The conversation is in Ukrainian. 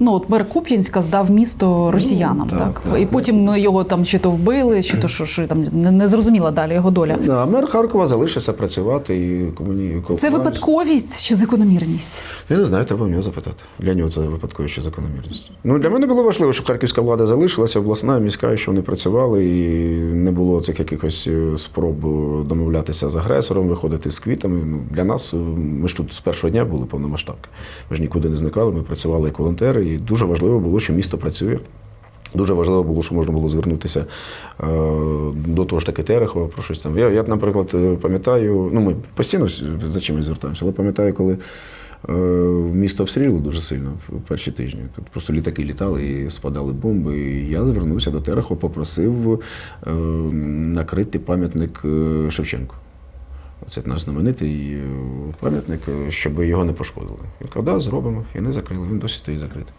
Ну от мер Куп'янська здав місто росіянам, Ну, так, так, так. і потім його там чи то вбили, чи то що, що там не, не зрозуміла далі його доля. А мер Харкова залишився працювати і комуні... Це випадковість чи закономірність? Я не знаю, треба в нього запитати. Для нього це випадково ще закономірність. Ну для мене було важливо, щоб харківська влада залишилася, обласна, міська, що вони працювали, і не було цих якихось е, спроб домовлятися з агресором, виходити з квітами. Ну для нас е, ми ж тут з першого дня були повномасштабки. Ми ж нікуди не зникали. Ми працювали як волонтери, і дуже важливо було, що місто працює. Дуже важливо було, що можна було звернутися е, до того ж таки Терехова про щось там. Я, я наприклад, е, пам'ятаю, ну ми постійно за чимось звертаємося, але пам'ятаю, коли е, місто обстрілило дуже сильно в перші тижні. Тут просто літаки літали і спадали бомби. І я звернувся до Терехова, попросив е, накрити пам'ятник е, Шевченку. Це наш знаменитий е, пам'ятник, е, щоб його не пошкодили. Він казав, да, зробимо. І не закрили. Він досі стоїть закритий.